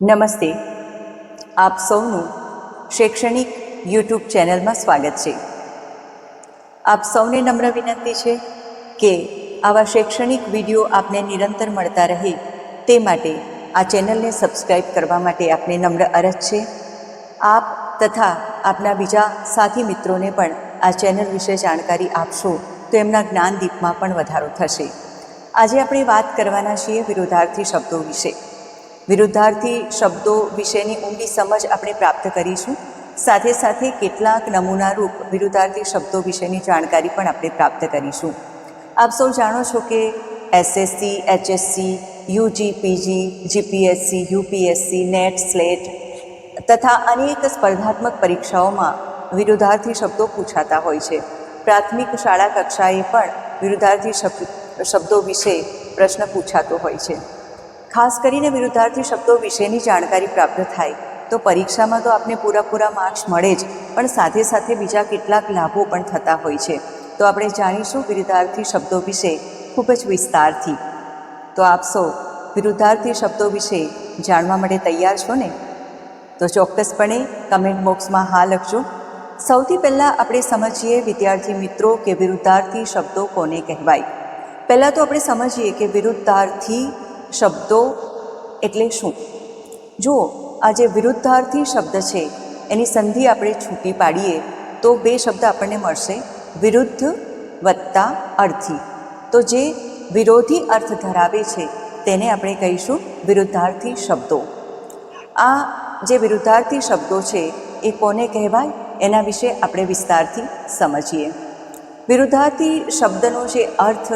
નમસ્તે. આપ સૌનું શૈક્ષણિક યુટ્યુબ ચેનલમાં સ્વાગત છે. આપ સૌને નમ્ર વિનંતી છે કે આવા શૈક્ષણિક વીડિયો આપને નિરંતર મળતા રહે તે માટે આ ચેનલને સબસ્ક્રાઈબ કરવા માટે આપને નમ્ર અરજ છે. આપ તથા આપના બીજા સાથી મિત્રોને પણ આ ચેનલ વિશે જાણકારી આપશો તો એમના જ્ઞાનદીપમાં પણ વધારો થશે. આજે આપણે વાત કરવાના છીએ વિરોધાર્થી શબ્દો વિશે. વિરુદ્ધાર્થી શબ્દો વિશેની ઊંડી સમજ આપણે પ્રાપ્ત કરીશું. સાથે સાથે કેટલાક નમૂનારૂપ વિરુદ્ધાર્થી શબ્દો વિશેની જાણકારી પણ આપણે પ્રાપ્ત કરીશું. આપ સૌ જાણો છો કે SSC HSC UG PG GPSC UPSC NET SLET તથા અનેક સ્પર્ધાત્મક પરીક્ષાઓમાં વિરુદ્ધાર્થી શબ્દો પૂછાતા હોય છે. પ્રાથમિક શાળા કક્ષાએ પણ વિરુદ્ધાર્થી શબ્દો વિશે પ્રશ્ન પૂછાતો હોય છે. ખાસ કરીને વિરુદ્ધાર્થી શબ્દો વિશેની જાણકારી પ્રાપ્ત થાય, તો પરીક્ષામાં તો આપને પૂરા પૂરા માર્ક્સ મળે જ, પણ સાથે સાથે બીજા કેટલાક લાભો પણ થતા હોય છે. તો આપણે જાણીશું વિરુદ્ધાર્થી શબ્દો વિશે ખૂબ જ વિસ્તારથી. તો આપ સૌ વિરુદ્ધાર્થી શબ્દો વિશે જાણવા માટે તૈયાર છો ને? તો ચોક્કસપણે કમેન્ટ બોક્સમાં હા લખજો. સૌથી પહેલાં આપણે સમજીએ વિદ્યાર્થી મિત્રો કે વિરુદ્ધાર્થી શબ્દો કોને કહેવાય? પહેલાં તો આપણે સમજીએ કે વિરુદ્ધાર્થી શબ્દો એટલે શું? જુઓ, આ જે વિરુદ્ધાર્થી શબ્દ છે, એની સંધિ આપણે છૂટી પાડીએ, તો બે શબ્દ આપણને મળશે. વિરુદ્ધ વત્તા અર્થી. તો જે વિરોધી અર્થ ધરાવે છે, તેને આપણે કહીશું વિરુદ્ધાર્થી શબ્દો. આ જે વિરુદ્ધાર્થી શબ્દો છે, એ કોને કહેવાય? એના વિશે આપણે વિસ્તારથી સમજીએ. વિરુદ્ધાર્થી શબ્દનો જે અર્થ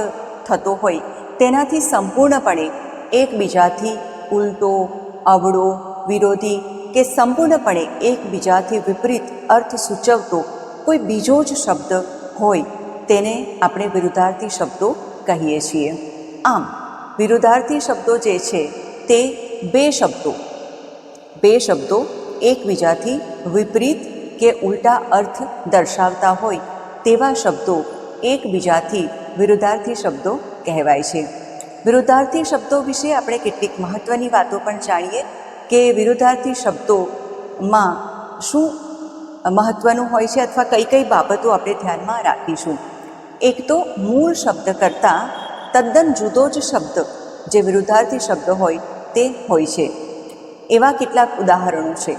થતો હોય, તેનાથી સંપૂર્ણપણે એકબીજાથી ઉલટો, અવળો, વિરોધી કે સંપૂર્ણપણે એકબીજાથી વિપરીત અર્થ સૂચવતો કોઈ બીજો જ શબ્દ હોય, તેને આપણે વિરુદ્ધાર્થી શબ્દો કહીએ છીએ. આમ, વિરુદ્ધાર્થી શબ્દો જે છે તે બે શબ્દો. બે શબ્દો એકબીજાથી વિપરીત કે ઉલટા અર્થ દર્શાવતા હોય, તેવા શબ્દો એકબીજાથી વિરુદ્ધાર્થી શબ્દો કહેવાય છે. વિરુદ્ધાર્થી શબ્દો વિશે આપણે કેટલીક મહત્ત્વની વાતો પણ જાણીએ કે વિરુદ્ધાર્થી શબ્દોમાં શું મહત્ત્વનું હોય છે અથવા કઈ કઈ બાબતો આપણે ધ્યાનમાં રાખીશું. એક તો મૂળ શબ્દ કરતાં તદ્દન જુદો જ શબ્દ જે વિરુદ્ધાર્થી શબ્દ હોય તે હોય છે. એવા કેટલાક ઉદાહરણો છે.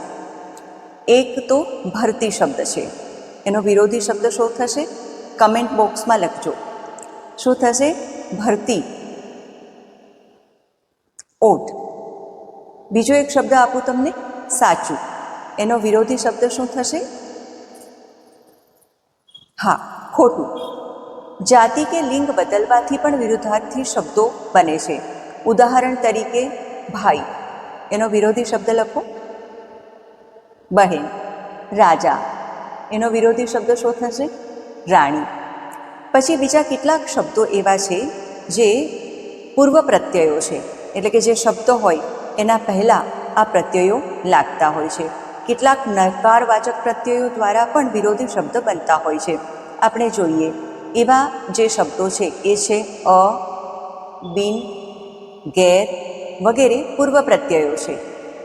એક તો ભરતી શબ્દ છે. એનો વિરોધી શબ્દ શું થશે? કમેન્ટ બોક્સમાં લખજો. શું થશે? ભરતી. ઓટ. બીજો એક શબ્દ આપું તમને, સાચું. એનો વિરોધી શબ્દ શું થશે? હા, ખોટું. જાતિ કે લિંગ બદલવાથી પણ વિરુદ્ધાર્થી શબ્દો બને છે. ઉદાહરણ તરીકે, ભાઈ. એનો વિરોધી શબ્દ લખો. બહેન. રાજા. એનો વિરોધી શબ્દ શું થશે? રાણી. પછી બીજા કેટલાક શબ્દો એવા છે, જે પૂર્વ પ્રત્યયો છે. એટલે કે જે શબ્દો હોય, એના પહેલાં આ પ્રત્યયો લાગતા હોય છે. કેટલાક નકારવાચક પ્રત્યયો દ્વારા પણ વિરોધી શબ્દ બનતા હોય છે. આપણે જોઈએ, એવા જે શબ્દો છે, એ છે અ, બિન, ગેર વગેરે પૂર્વ પ્રત્યયો છે.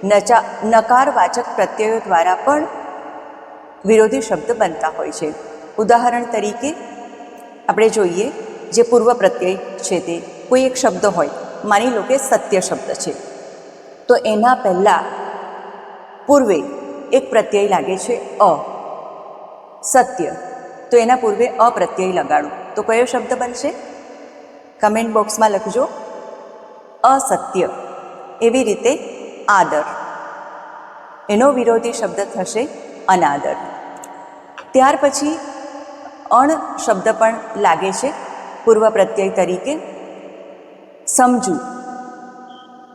નચા, નકારવાચક પ્રત્યયો દ્વારા પણ વિરોધી શબ્દ બનતા હોય છે. ઉદાહરણ તરીકે, આપણે જોઈએ, જે પૂર્વ પ્રત્યય છે તે, કોઈ એક શબ્દ હોય માની લો કે સત્ય શબ્દ છે. તો એના પહેલાં પૂર્વે એક પ્રત્યય લાગે છે અ. સત્ય. તો એના પૂર્વે અપ્રત્યય લગાડો. તો કયો શબ્દ બનશે? કમેન્ટ બોક્સમાં લખજો. અસત્ય. એવી રીતે આદર. એનો વિરોધી શબ્દ થશે અનાદર. ત્યાર પછી અણ શબ્દ પણ લાગે છે. પૂર્વ પ્રત્યય તરીકે સમજુ.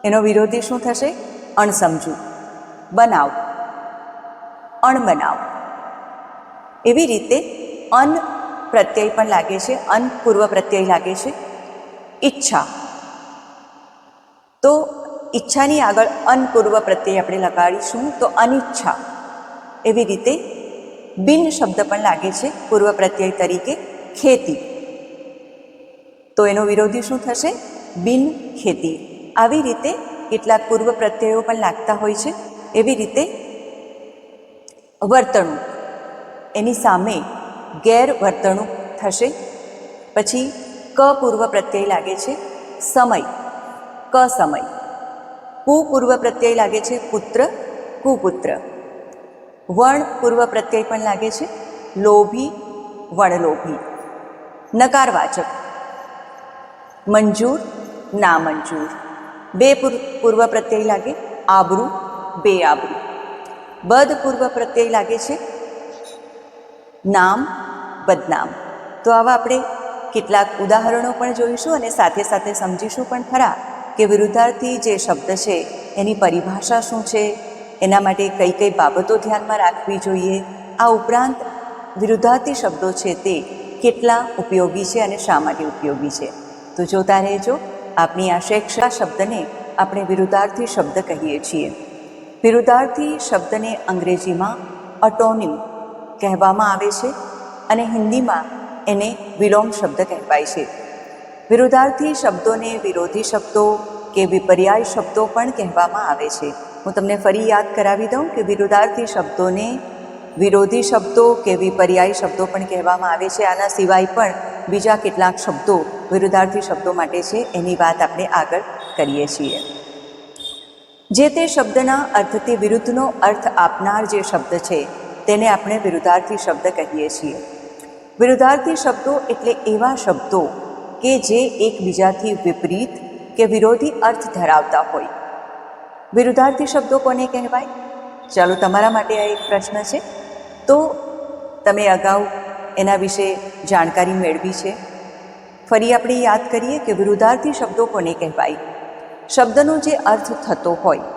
એનો વિરોધી શું થશે? અણસમજુ. બનાવ. અણબનાવ એવી રીતે અન પ્રત્યય પણ લાગે છે, અન પૂર્વ પ્રત્યય લાગે છે. ઈચ્છા. તો ઈચ્છાની આગળ અનપૂર્વ પ્રત્યય આપણે લગાડીશું, તો અનિચ્છા. એવી રીતે બિન શબ્દ પણ લાગે છે, પૂર્વ પ્રત્યય તરીકે ખેતી. તો એનો વિરોધી શું થશે? બિન ખેતી. આવી રીતે કેટલાક પૂર્વ પ્રત્યયો પણ લાગતા હોય છે. એવી રીતે વર્તણૂક. એની સામે ગેરવર્તણૂક થશે. પછી ક પૂર્વ પ્રત્યય લાગે છે સમય. ક સમય. કુ પૂર્વ પ્રત્યય લાગે છે પુત્ર. કુપુત્ર. વણ પૂર્વ પ્રત્યય પણ લાગે છે લોભી, વણલોભી. નકારવાચક. મંજૂર નામંજૂર બે પૂર- પૂર્વ પ્રત્યય લાગે, આબરૂ, બે આબરૂ. બદ પૂર્વ પ્રત્યય લાગે છે, નામ, બદનામ. તો આવા આપણે કેટલાક ઉદાહરણો પણ જોઈશું અને સાથે સાથે સમજીશું પણ ખરા કે વિરુદ્ધાર્થી જે શબ્દ છે, એની પરિભાષા શું છે, એના માટે કઈ કઈ બાબતો ધ્યાનમાં રાખવી જોઈએ, આ ઉપરાંત વિરુદ્ધાર્થી શબ્દો છે તે કેટલા ઉપયોગી છે અને શા માટે ઉપયોગી છે. તો જોતા રહેજો. આપણી આ શૈક્ષા શબ્દને આપણે વિરુદ્ધાર્થી શબ્દ કહીએ છીએ. વિરુદ્ધાર્થી શબ્દને અંગ્રેજીમાં અટોનિમ કહેવામાં આવે છે અને હિન્દીમાં એને વિલોમ શબ્દ કહેવાય છે. વિરુદ્ધાર્થી શબ્દોને વિરોધી શબ્દો કે વિપર્યાય શબ્દો પણ કહેવામાં આવે છે. હું તમને ફરી યાદ કરાવી દઉં કે વિરુદ્ધાર્થી શબ્દોને વિરોધી શબ્દો કે વિપર્યાય શબ્દો પણ કહેવામાં આવે છે. આના સિવાય પણ બીજા કેટલાક શબ્દો વિરુદ્ધાર્થી શબ્દો માટે છે. એની વાત આપણે આગળ કરીએ છીએ. જે તે શબ્દના અર્થથી વિરુદ્ધનો અર્થ આપનાર જે શબ્દ છે, તેને આપણે વિરુદ્ધાર્થી શબ્દ કહીએ છીએ. વિરુદ્ધાર્થી શબ્દો એટલે એવા શબ્દો કે જે એકબીજાથી વિપરીત કે વિરોધી અર્થ ધરાવતા હોય. વિરુદ્ધાર્થી શબ્દો કોને કહેવાય? ચાલો તમારા માટે આ એક પ્રશ્ન છે. તો તમે અગાઉ એના વિશે જાણકારી મેળવી છે? ફરી આપણે યાદ કરીએ કે વિરુદ્ધાર્થી શબ્દો કોને કહેવાય? શબ્દનો જે અર્થ થતો હોય,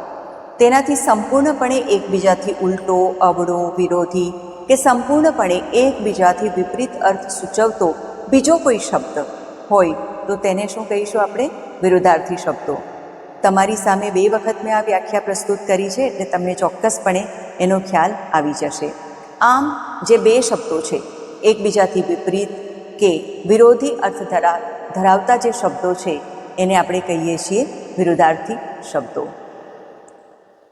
તેનાથી સંપૂર્ણપણે એકબીજાથી ઉલટો, અવળો, વિરોધી કે સંપૂર્ણપણે એકબીજાથી વિપરીત અર્થ સૂચવતો બીજો કોઈ શબ્દ હોય, તો તેને શું કહીશું આપણે? વિરુદ્ધાર્થી શબ્દો. તમારી સામે બે વખત મેં આ વ્યાખ્યા પ્રસ્તુત કરી છે એટલે તમને ચોક્કસપણે એનો ખ્યાલ આવી જશે. આમ જે બે શબ્દો છે, એકબીજાથી વિપરીત કે વિરોધી અર્થ ધરા ધરાવતા જે શબ્દો છે, એને આપણે કહીએ છીએ વિરુદ્ધાર્થી શબ્દો.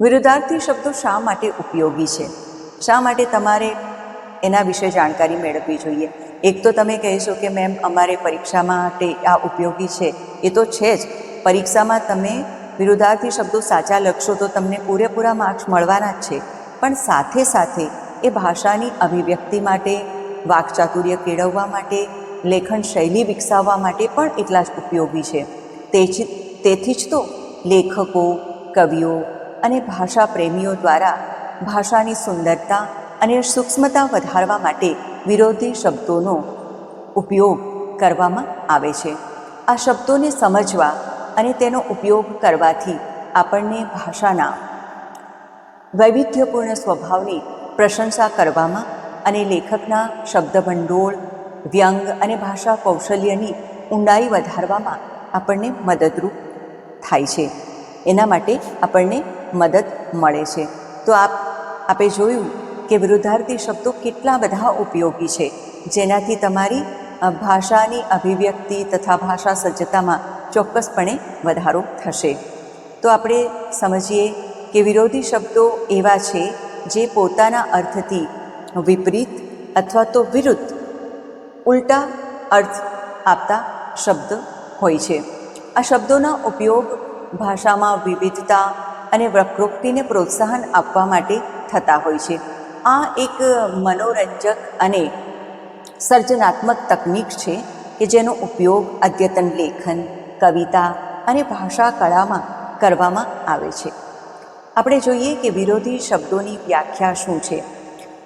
વિરુદ્ધાર્થી શબ્દો શા માટે ઉપયોગી છે? શા માટે તમારે એના વિશે જાણકારી મેળવવી જોઈએ? એક તો તમે કહેશો કે મેમ, અમારે પરીક્ષા માટે આ ઉપયોગી છે. એ તો છે જ. પરીક્ષામાં તમે વિરુદ્ધાર્થી શબ્દો સાચા લખશો તો તમને પૂરેપૂરા માર્ક્સ મળવાના જ છે. પણ સાથે સાથે એ ભાષાની અભિવ્યક્તિ માટે, વાકચાતુર્ય કેળવવા માટે, લેખન શૈલી વિકસાવવા માટે પણ એટલા જ ઉપયોગી છે. તેથી જ તો લેખકો, કવિઓ અને ભાષા પ્રેમીઓ દ્વારા ભાષાની સુંદરતા અને સૂક્ષ્મતા વધારવા માટે વિરોધી શબ્દોનો ઉપયોગ કરવામાં આવે છે. આ શબ્દોને સમજવા અને તેનો ઉપયોગ કરવાથી આપણને ભાષાના વૈવિધ્યપૂર્ણ સ્વભાવની પ્રશંસા કરવામાં અને લેખકના શબ્દભંડોળ, વ્યંગ અને ભાષા કૌશલ્યની ઊંડાઈ વધારવામાં આપણને મદદરૂપ થાય છે. એના માટે આપણને મદદ મળે છે. તો આપ, આપે જોયું કે વિરુદ્ધાર્થી શબ્દો કેટલા બધા ઉપયોગી છે, જેનાથી તમારી ભાષાની અભિવ્યક્તિ તથા ભાષા સજ્જતામાં ચોક્કસપણે વધારો થશે. તો આપણે સમજીએ કે વિરોધી શબ્દો એવા છે જે પોતાના અર્થથી વિપરીત અથવા તો વિરુદ્ધ ઉલટા અર્થ આપતા શબ્દ હોય છે. આ શબ્દોના ઉપયોગ ભાષામાં વિવિધતા અને વક્રોક્તિને પ્રોત્સાહન આપવા માટે થતા હોય છે. આ એક મનોરંજક અને સર્જનાત્મક તકનીક છે કે જેનો ઉપયોગ અદ્યતન લેખન, કવિતા અને ભાષા કળામાં કરવામાં આવે છે. આપણે જોઈએ કે વિરોધી શબ્દોની વ્યાખ્યા શું છે.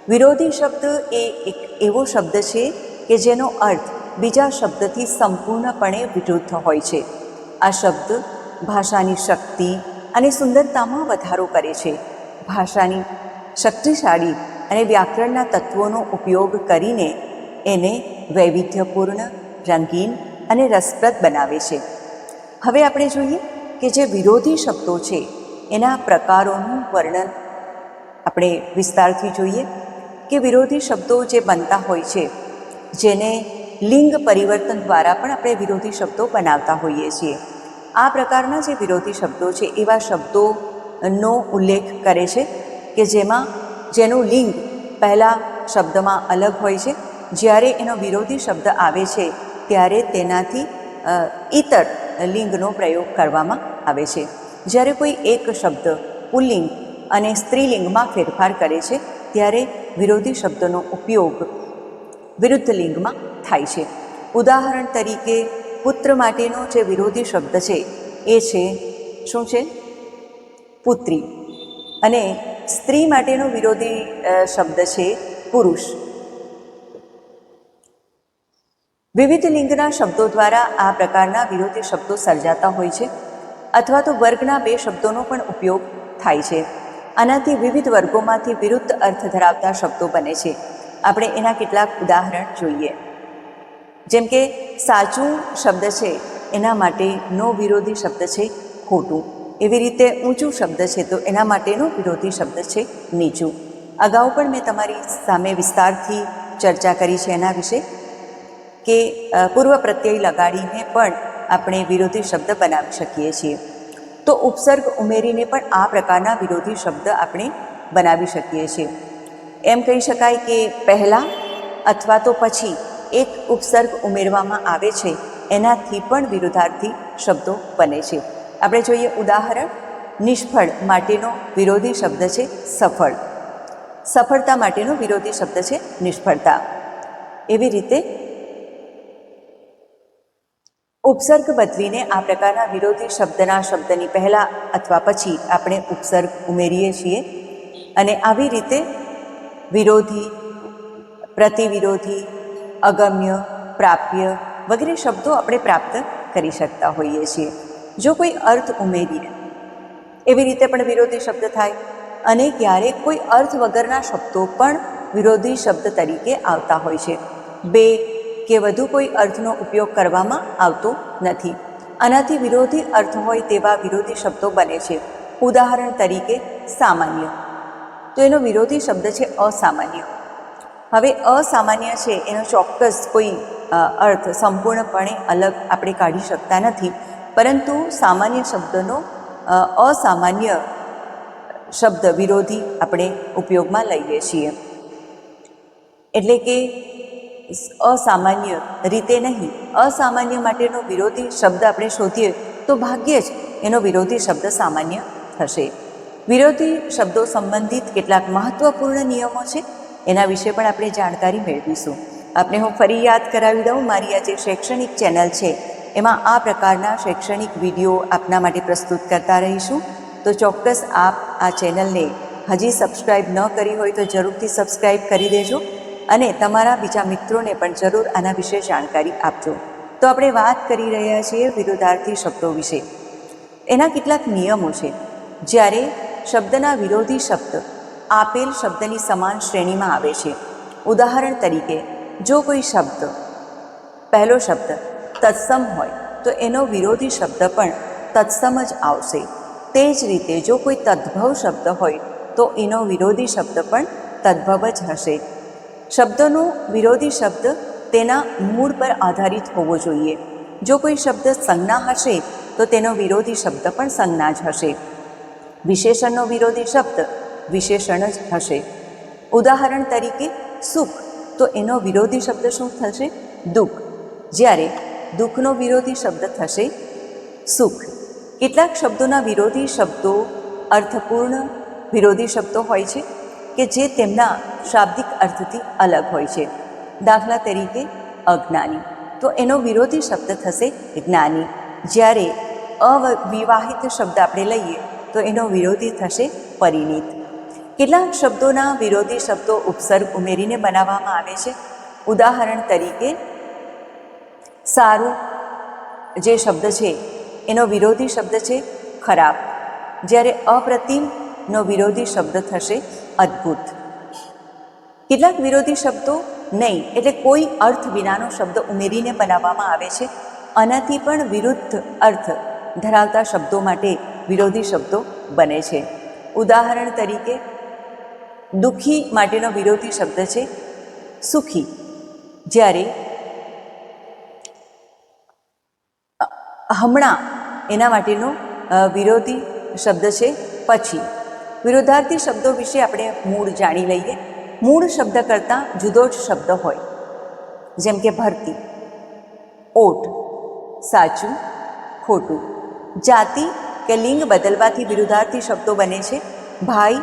વિરોધી શબ્દ એ એક એવો શબ્દ છે કે જેનો અર્થ બીજા શબ્દથી સંપૂર્ણપણે વિરુદ્ધ હોય છે. આ શબ્દ ભાષાની શક્તિ અને સુંદરતામાં વધારો કરે છે. ભાષાની શક્તિશાળી અને વ્યાકરણના તત્વોનો ઉપયોગ કરીને એને વૈવિધ્યપૂર્ણ, રંગીન અને રસપ્રદ બનાવે છે. હવે આપણે જોઈએ કે જે વિરોધી શબ્દો છે એના પ્રકારોનું વર્ણન આપણે વિસ્તારથી જોઈએ કે વિરોધી શબ્દો જે બનતા હોય છે, જેને લિંગ પરિવર્તન દ્વારા પણ આપણે વિરોધી શબ્દો બનાવતા હોઈએ છીએ. આ પ્રકારના જે વિરોધી શબ્દો છે, એવા શબ્દોનો ઉલ્લેખ કરે છે કે જેમાં, જેનું લિંગ પહેલાં શબ્દમાં અલગ હોય છે, જ્યારે એનો વિરોધી શબ્દ આવે છે, ત્યારે તેનાથી ઇતર લિંગનો પ્રયોગ કરવામાં આવે છે. જ્યારે કોઈ એક શબ્દ પુલ્લિંગ અને સ્ત્રીલિંગમાં ફેરફાર કરે છે, ત્યારે વિરોધી શબ્દનો ઉપયોગ વિરુદ્ધ લિંગમાં થાય છે. ઉદાહરણ તરીકે, પુત્ર માટેનો જે વિરોધી શબ્દ છે, એ છે, શું છે? પુત્રી. અને સ્ત્રી માટેનો વિરોધી શબ્દ છે, પુરુષ. વિવિધ લિંગના શબ્દો દ્વારા આ પ્રકારના વિરોધી શબ્દો સર્જાતા હોય છે. અથવા તો વર્ગના બે શબ્દોનો પણ ઉપયોગ થાય છે. આનાથી વિવિધ વર્ગોમાંથી વિરુદ્ધ અર્થ ધરાવતા શબ્દો બને છે. આપણે એના કેટલાક ઉદાહરણ જોઈએ. જેમ કે, સાચું શબ્દ છે, એના માટે નો વિરોધી શબ્દ છે, ખોટું. એવી રીતે ઊંચું શબ્દ છે, તો એના માટેનો વિરોધી શબ્દ છે, નીચું. અગાઉ પણ મેં તમારી સામે વિસ્તારથી ચર્ચા કરી છે એના વિશે કે પૂર્વ પ્રત્યય લગાડીને પણ આપણે વિરોધી શબ્દ બનાવી શકીએ છીએ. તો ઉપસર્ગ ઉમેરીને પણ આ પ્રકારના વિરોધી શબ્દ આપણે બનાવી શકીએ છીએ. એમ કહી શકાય કે પહેલાં અથવા તો પછી એક ઉપસર્ગ ઉમેરવામાં આવે છે, એનાથી પણ વિરોધાર્થી શબ્દો બને છે. આપણે જોઈએ ઉદાહરણ, નિષ્ફળ માટેનો વિરોધી શબ્દ છે સફળ. સફળતા માટેનો વિરોધી શબ્દ છે નિષ્ફળતા. એવી રીતે ઉપસર્ગ બદલીને આ પ્રકારના વિરોધી શબ્દના શબ્દની પહેલાં અથવા પછી આપણે ઉપસર્ગ ઉમેરીએ છીએ અને આવી રીતે વિરોધી, પ્રતિવિરોધી, અગમ્ય, પ્રાપ્ય વગેરે શબ્દો આપણે પ્રાપ્ત કરી શકતા હોઈએ છીએ. જો કોઈ અર્થ ઉમેરીએ એવી રીતે પણ વિરોધી શબ્દ થાય અને ક્યારેક કોઈ અર્થ વગરના શબ્દો પણ વિરોધી શબ્દ તરીકે આવતા હોય છે. બે કે વધુ કોઈ અર્થનો ઉપયોગ કરવામાં આવતો નથી. આનાથી વિરોધી અર્થ હોય તેવા વિરોધી શબ્દો બને છે. ઉદાહરણ તરીકે, સામાન્ય. તો એનો વિરોધી શબ્દ છે અસામાન્ય. હવે અસામાન્ય છે, એનો ચોક્કસ કોઈ અર્થ સંપૂર્ણપણે અલગ આપણે કાઢી શકતા નથી. પરંતુ સામાન્ય શબ્દનો અસામાન્ય શબ્દ વિરોધી આપણે ઉપયોગમાં લઈએ છીએ. એટલે કે અસામાન્ય રીતે નહીં. અસામાન્ય માટેનો વિરોધી શબ્દ આપણે શોધીએ તો ભાગ્યે જ એનો વિરોધી શબ્દ સામાન્ય થશે. વિરોધી શબ્દો સંબંધિત કેટલાક મહત્વપૂર્ણ નિયમો છે, એના વિશે પણ આપણે જાણકારી મેળવીશું. આપને હું ફરી યાદ કરાવી દઉં, મારી આ જે શૈક્ષણિક ચેનલ છે, એમાં આ પ્રકારના શૈક્ષણિક વીડિયો આપના માટે પ્રસ્તુત કરતા રહીશું. તો ચોક્કસ આપ આ ચેનલને હજી સબસ્ક્રાઈબ ન કરી હોય તો જરૂરથી સબસ્ક્રાઈબ કરી દેજો. અને તમારા બીજા મિત્રોને પણ જરૂર આના વિશે જાણકારી આપજો. તો આપણે વાત કરી રહ્યા છીએ વિરોધાર્થી શબ્દો વિશે. એના કેટલાક નિયમો છે. જ્યારે શબ્દના વિરોધી શબ્દ આપેલ શબ્દની સમાન શ્રેણીમાં આવે છે. ઉદાહરણ તરીકે, જો કોઈ શબ્દ, પહેલો શબ્દ, તત્સમ હોય, તો એનો વિરોધી શબ્દ પણ તત્સમ જ આવશે. તે જ રીતે જો કોઈ તદ્ભવ શબ્દ હોય, તો એનો વિરોધી શબ્દ પણ તદ્ભવ જ હશે. શબ્દનો વિરોધી શબ્દ તેના મૂળ પર આધારિત હોવો જોઈએ. જો કોઈ શબ્દ સંજ્ઞા હશે, તો તેનો વિરોધી શબ્દ પણ સંજ્ઞા જ હશે. વિશેષણનો વિરોધી શબ્દ વિશેષણ જ હશે. ઉદાહરણ તરીકે, સુખ. તો એનો વિરોધી શબ્દ શું થશે? દુઃખ. જ્યારે દુઃખનો વિરોધી શબ્દ થશે, સુખ. કેટલાક શબ્દોના વિરોધી શબ્દો અર્થપૂર્ણ વિરોધી શબ્દો હોય છે. કે જે તેમના શાબ્દિક અર્થથી અલગ હોય છે. દાખલા તરીકે, અજ્ઞાની. તો એનો વિરોધી શબ્દ થશે જ્ઞાની. જ્યારે અવિવાહિત શબ્દ આપણે લઈએ, તો એનો વિરોધી થશે પરિણીત. કેટલાક શબ્દોના વિરોધી શબ્દો ઉપસર્ગ ઉમેરીને બનાવવામાં આવે છે? ઉદાહરણ તરીકે, સારું જે શબ્દ છે, એનો વિરોધી શબ્દ છે ખરાબ. જ્યારે અપ્રતિમનો વિરોધી શબ્દ થશે અદ્ભુત. કેટલાક વિરોધી શબ્દો નહીં, એટલે કોઈ અર્થ વિનાનો શબ્દ ઉમેરીને બનાવવામાં આવે છે. આનાથી પણ વિરુદ્ધ અર્થ ધરાવતા શબ્દો માટે વિરોધી શબ્દો બને છે. ઉદાહરણ તરીકે, દુઃખી માટેનો વિરોધી શબ્દ છે, સુખી. જ્યારે હમણાં એના માટેનો વિરોધી શબ્દ છે, પછી. વિરોધાર્થી શબ્દો વિશે આપણે મૂળ જાણી લઈએ. મૂળ શબ્દ કરતાં જુદો જ શબ્દ હોય. જેમ કે ભરતી, ઓટ, સાચું, ખોટું, જાતિ કે લિંગ બદલવાથી વિરુદ્ધાર્થી શબ્દો બને છે. ભાઈ,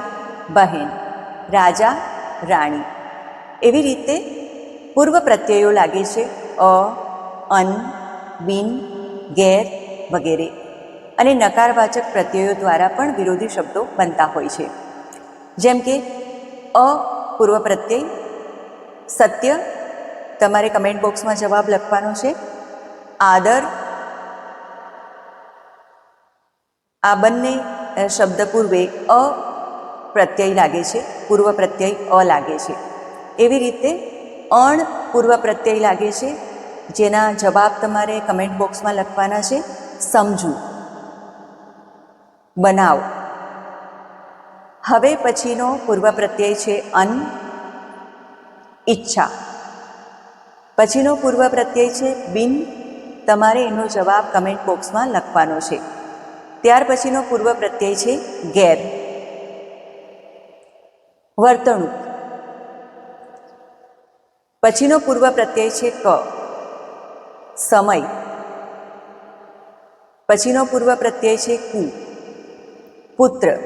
બહેન, રાજા, રાણી. એવી રીતે પૂર્વ પ્રત્યયો લાગે છે. અ, અન, બિન, ગેર વગેરે. અને નકારવાચક પ્રત્યયો દ્વારા પણ વિરોધી શબ્દો બનતા હોય છે. જેમ કે, અ, પૂર્વ પ્રત્યય, સત્ય, તમારે કમેન્ટ બોક્સમાં જવાબ લખવાનો છે. આદર, આ બંને શબ્દ પૂર્વે અ પ્રત્યય લાગે છે, પૂર્વ પ્રત્યય અ લાગે છે. એવી રીતે, અણ પૂર્વ પ્રત્યય લાગે છે, જેના જવાબ તમારે કમેન્ટ બોક્સમાં લખવાના છે સમજુ બનાવ. હવે પછીનો પૂર્વ પ્રત્યય છે અન, ઈચ્છા. પછીનો પૂર્વ પ્રત્યય છે બિન, તમારે એનો જવાબ કમેન્ટ બોક્સમાં લખવાનો છે. ત્યાર પછીનો પૂર્વ પ્રત્યય છે ગેર. વર્તણૂક. પછીનો પૂર્વ પ્રત્યય છે ક. સમય. પછીનો પૂર્વ પ્રત્યય છે કુ. પુત્ર.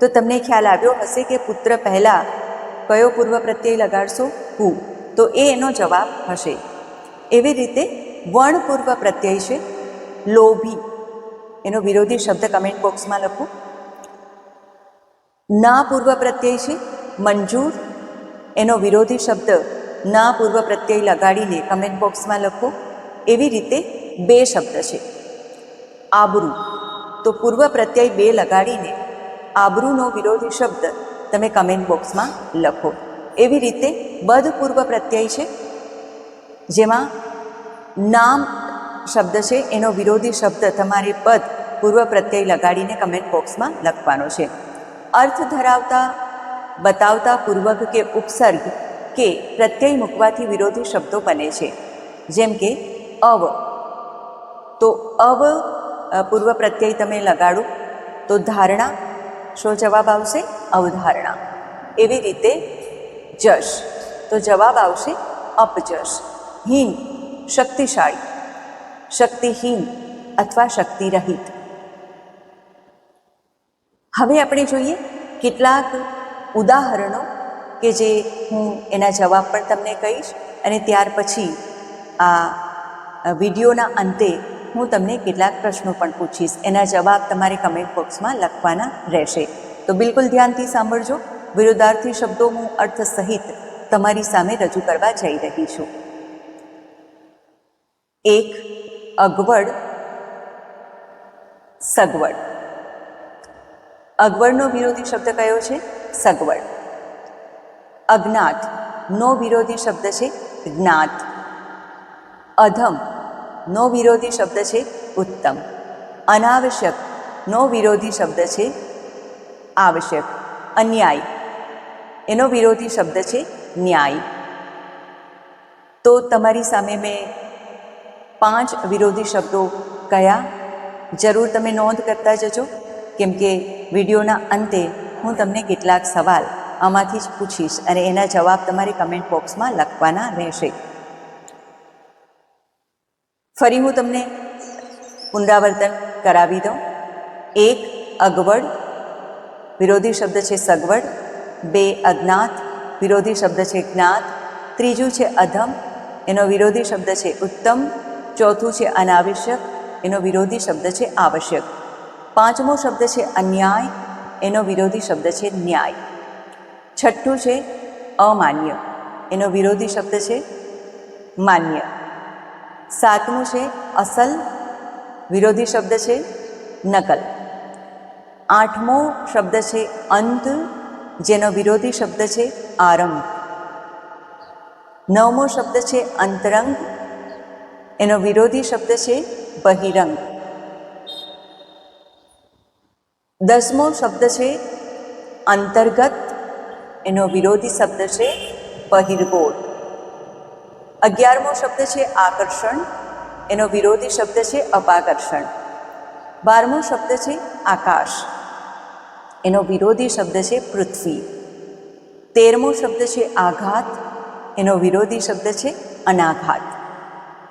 તો તમને ખ્યાલ આવ્યો હશે કે પુત્ર પહેલાં કયો પૂર્વ પ્રત્યય લગાડશો? કુ. તો એ એનો જવાબ હશે. એવી રીતે વણ પૂર્વ પ્રત્યય છે. લોભી. એનો વિરોધી શબ્દ કમેન્ટ બોક્સમાં લખો. ના પૂર્વ પ્રત્યય છે. મંજૂર. એનો વિરોધી શબ્દ ના પૂર્વ પ્રત્યય લગાડીને કમેન્ટ બોક્સમાં લખો. એવી રીતે બે શબ્દ છે. આબરૂ. તો પૂર્વ પ્રત્યય બે લગાડીને આબરૂનો વિરોધી શબ્દ તમે કમેન્ટ બોક્સમાં લખો. એવી રીતે બધ પૂર્વ પ્રત્યય છે, જેમાં નામ શબ્દ છે, એનો વિરોધી શબ્દ તમારે પદ પૂર્વ પ્રત્યય લગાડીને કમેન્ટ બોક્સમાં લખવાનો છે. અર્થ ધરાવતા, બતાવતા પૂર્વક કે ઉપસર્ગ કે પ્રત્યય મૂકવાથી વિરોધી શબ્દો બને છે. જેમ કે અવ. તો અવ પૂર્વ પ્રત્યય તમે લગાડો, તો ધારણા, શો જવાબ આવશે? અવધારણા. એવી રીતે જશ, તો જવાબ આવશે અપજશ. હીન, શક્તિશાળી. શક્તિહીન અથવા શક્તિરહિત. હવે આપણે જોઈએ કેટલાક ઉદાહરણો કે જે હું એના જવાબ પણ તમને કહીશ અને ત્યાર પછી આ વિડીયોના અંતે હું તમને કેટલાક પ્રશ્નો પણ પૂછીશ. એના જવાબ તમારે કમેન્ટ બોક્સમાં લખવાના રહેશે. તો બિલકુલ ધ્યાનથી સાંભળજો. વિરોધાર્થી શબ્દો હું અર્થ સહિત તમારી સામે રજૂ કરવા જઈ રહી છું. એક, અગવડ, સગવડ. અગવડનો વિરોધી શબ્દ કયો છે? સગવડ. અજ્ઞાત. નો વિરોધી શબ્દ છે જ્ઞાત. અધમ. નો વિરોધી શબ્દ છે ઉત્તમ. અનાવશ્યક, નો વિરોધી શબ્દ છે આવશ્યક. અન્યાય, એનો વિરોધી શબ્દ છે ન્યાય. તો તમારી સામે મેં પાંચ વિરોધી શબ્દો કયા? જરૂર તમે નોંધ કરતા જજો. કેમ કે વિડીયોના અંતે હું તમને કેટલાક સવાલ આમાંથી જ પૂછીશ અને એના જવાબ તમારે કમેન્ટ બોક્સમાં લખવાના રહેશે. ફરી હું તમને પુનરાવર્તન કરાવી દઉં. એક, અગવડ. વિરોધી શબ્દ છે સગવડ. બે, અજ્ઞાત. વિરોધી શબ્દ છે જ્ઞાત. ત્રીજું છે અધમ. એનો વિરોધી શબ્દ છે ઉત્તમ. ચોથું છે અનાવશ્યક. એનો વિરોધી શબ્દ છે આવશ્યક. પાંચમો શબ્દ છે અન્યાય. એનો વિરોધી શબ્દ છે ન્યાય. છઠ્ઠું છે અમાન્ય. એનો વિરોધી શબ્દ છે માન્ય. સાતમું છે અસલ, વિરોધી શબ્દ છે નકલ. આઠમો શબ્દ છે અંત જેનો વિરોધી શબ્દ છે આરંભ. નવમો શબ્દ છે અંતરંગ, એનો વિરોધી શબ્દ છે બહિરંગ. દસમો શબ્દ છે અંતર્ગત, એનો વિરોધી શબ્દ છે બહિર્ગોળ. અગિયારમો શબ્દ છે આકર્ષણ એનો વિરોધી શબ્દ છે અપાકર્ષણ બારમો શબ્દ છે આકાશ એનો વિરોધી શબ્દ છે પૃથ્વી તેરમો શબ્દ છે આઘાત એનો વિરોધી શબ્દ છે અનાઘાત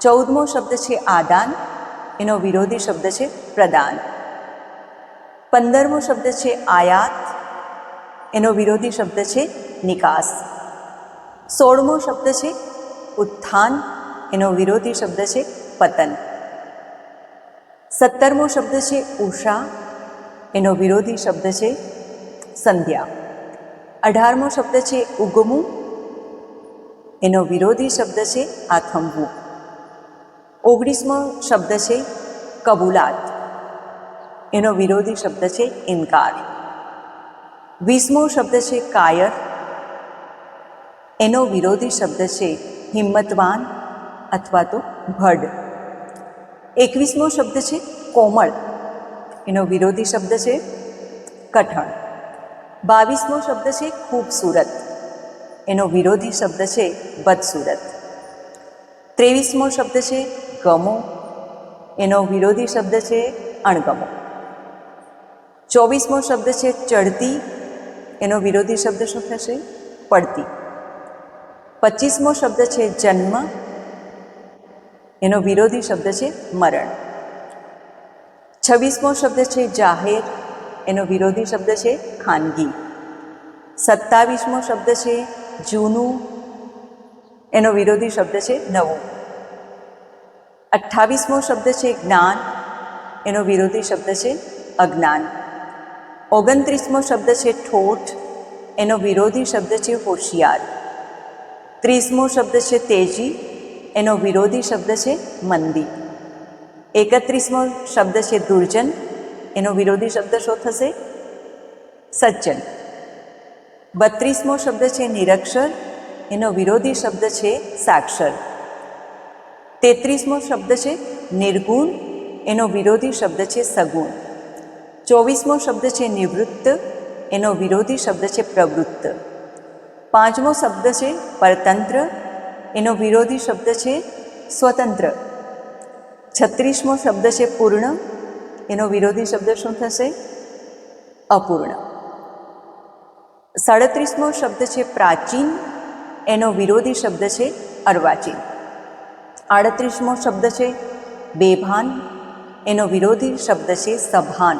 ચૌદમો શબ્દ છે આદાન એનો વિરોધી શબ્દ છે પ્રદાન પંદરમો શબ્દ છે આયાત એનો વિરોધી શબ્દ છે નિકાસ સોળમો શબ્દ છે ઉત્થાન, એનો વિરોધી શબ્દ છે પતન. સત્તરમો શબ્દ છે ઉષા, એનો વિરોધી શબ્દ છે સંધ્યા. અઢારમો શબ્દ છે ઉગમું, એનો વિરોધી શબ્દ છે આથમવું. ઓગણીસમો શબ્દ છે કબૂલાત, એનો વિરોધી શબ્દ છે ઇનકાર. વીસમો શબ્દ છે કાયર, એનો વિરોધી શબ્દ છે હિંમતવાન અથવા તો ભડ. એકવીસમો શબ્દ છે કોમળ. એનો વિરોધી શબ્દ છે કઠણ. બાવીસમો શબ્દ છે ખૂબસૂરત. એનો વિરોધી શબ્દ છે બદસૂરત. ત્રેવીસમો શબ્દ છે ગમો. એનો વિરોધી શબ્દ છે અણગમો. ચોવીસમો શબ્દ છે ચડતી. એનો વિરોધી શબ્દ શું થશે? પડતી. પચીસમો શબ્દ છે જન્મ એનો વિરોધી શબ્દ છે મરણ છવ્વીસમો શબ્દ છે જાહેર એનો વિરોધી શબ્દ છે ખાનગી સત્તાવીસમો શબ્દ છે જૂનું એનો વિરોધી શબ્દ છે નવું અઠ્ઠાવીસમો શબ્દ છે જ્ઞાન એનો વિરોધી શબ્દ છે અજ્ઞાન ઓગણત્રીસમો શબ્દ છે ઠોઠ એનો વિરોધી શબ્દ છે હોશિયાર ત્રીસમો શબ્દ છે તેજી, એનો વિરોધી શબ્દ છે મંદી. એકત્રીસમો શબ્દ છે દુર્જન, એનો વિરોધી શબ્દ શું થશે? સજ્જન. બત્રીસમો શબ્દ છે નિરક્ષર, એનો વિરોધી શબ્દ છે સાક્ષર. તેત્રીસમો શબ્દ છે નિર્ગુણ, એનો વિરોધી શબ્દ છે સગુણ. ચોવીસમો શબ્દ છે નિવૃત્ત, એનો વિરોધી શબ્દ છે પ્રવૃત્ત. પાંચમો શબ્દ છે પરતંત્ર. એનો વિરોધી શબ્દ છે સ્વતંત્ર. છત્રીસમો શબ્દ છે પૂર્ણ. એનો વિરોધી શબ્દ શું થશે? અપૂર્ણ. સાડત્રીસમો શબ્દ છે પ્રાચીન. એનો વિરોધી શબ્દ છે અર્વાચીન. આડત્રીસમો શબ્દ છે બેભાન. એનો વિરોધી શબ્દ છે સભાન.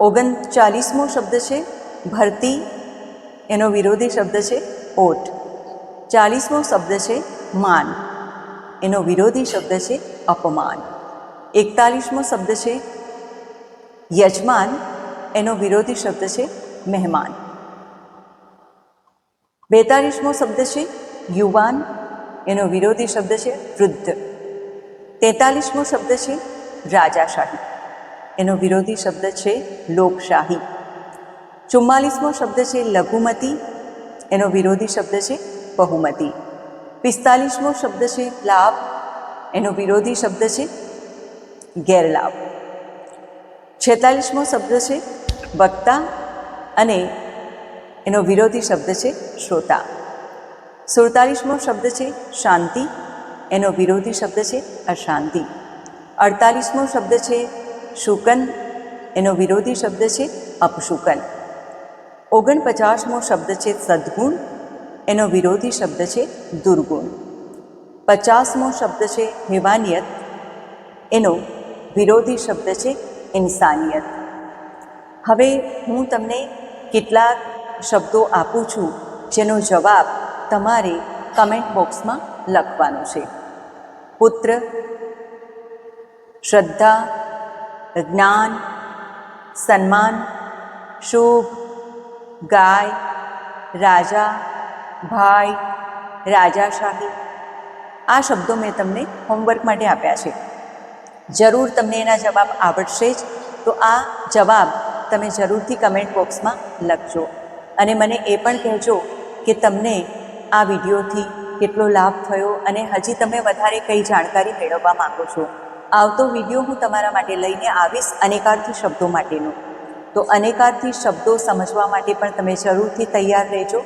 ઓગણચાલીસમો શબ્દ છે ભરતી. એનો વિરોધી શબ્દ છે ઓટ. ચાલીસમો શબ્દ છે માન. એનો વિરોધી શબ્દ છે અપમાન. એકતાલીસમો શબ્દ છે યજમાન. એનો વિરોધી શબ્દ છે મહેમાન. બેતાલીસમો શબ્દ છે યુવાન. એનો વિરોધી શબ્દ છે વૃદ્ધ. તેતાલીસમો શબ્દ છે રાજાશાહી. એનો વિરોધી શબ્દ છે લોકશાહી. ચુમ્માલીસમો શબ્દ છે લઘુમતી એનો વિરોધી શબ્દ છે બહુમતી પિસ્તાલીસમો શબ્દ છે લાભ એનો વિરોધી શબ્દ છે ગેરલાભ છેતાલીસમો શબ્દ છે વક્તા અને એનો વિરોધી શબ્દ છે શ્રોતા સુડતાલીસમો શબ્દ છે શાંતિ એનો વિરોધી શબ્દ છે અશાંતિ અડતાલીસમો શબ્દ છે શુકન એનો વિરોધી શબ્દ છે અપશુકન ઓગણપચાસમો શબ્દ છે સદ્ગુણ, એનો વિરોધી શબ્દ છે દુર્ગુણ. પચાસમો શબ્દ છે હેવાનિયત એનો વિરોધી શબ્દ છે ઇન્સાનિયત. હવે હું તમને કેટલાક શબ્દો આપું છું, જેનો જવાબ તમારે કમેન્ટ બોક્સમાં લખવાનો છે. પુત્ર, શ્રદ્ધા, જ્ઞાન, સન્માન, શુભ ગાય, રાજા, ભાઈ, રાજાશાહી. આ શબ્દો મેં તમને હોમવર્ક માટે આપ્યા છે. જરૂર તમને એના જવાબ આવડશે જ, તો આ જવાબ તમે જરૂરથી કમેન્ટ બોક્સમાં લખજો. અને મને એ પણ કહેજો કે તમને આ વિડીયોથી કેટલો લાભ થયો અને હજી તમે વધારે કઈ જાણકારી મેળવવા માંગો છો. આવતો વીડિયો હું તમારા માટે લઈને આવીશ અનેકાર્થી શબ્દો માટેનો. તો અનેકાર્થી શબ્દો સમજવા માટે પણ તમે જરૂરથી તૈયાર રહેજો.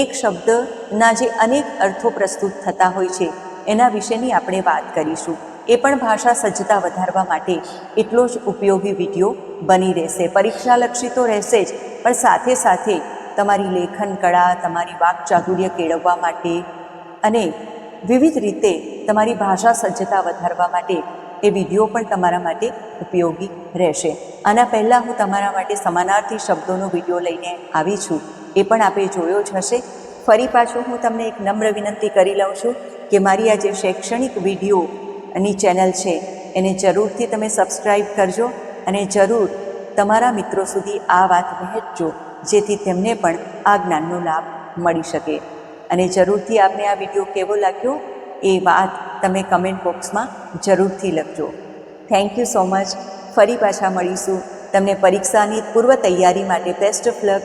એક શબ્દના જે અનેક અર્થો પ્રસ્તુત થતા હોય છે, એના વિશેની આપણે વાત કરીશું. એ પણ ભાષા સજ્જતા વધારવા માટે એટલો જ ઉપયોગી વીડિયો બની રહેશે. પરીક્ષાલક્ષી તો રહેશે જ, પણ સાથે સાથે તમારી લેખન કળા, તમારી વાકચાતુર્ય કેળવવા માટે અને વિવિધ રીતે તમારી ભાષા સજ્જતા વધારવા માટે એ વીડિયો પણ તમારા માટે ઉપયોગી રહેશે. આના પહેલાં હું તમારા માટે સમાનાર્થી શબ્દોનો વીડિયો લઈને આવી છું. એ પણ આપે જોયો જ હશે. ફરી પાછું હું તમને એક નમ્ર વિનંતી કરી લઉં છું કે મારી આ જે શૈક્ષણિક વિડીયોની ચેનલ છે, એને જરૂરથી તમે સબસ્ક્રાઈબ કરજો અને જરૂર તમારા મિત્રો સુધી આ વાત વહેંચજો, જેથી તેમને પણ આ જ્ઞાનનો લાભ મળી શકે. અને જરૂરથી આપને આ વીડિયો કેવો લાગ્યો? એ વાત તમે કમેન્ટ બોક્સમાં જરૂરથી લખજો. થેન્ક યુ સો મચ ફરી પાછા મળીશું. તમને પરીક્ષાની પૂર્વ તૈયારી માટે બેસ્ટ ઓફ લક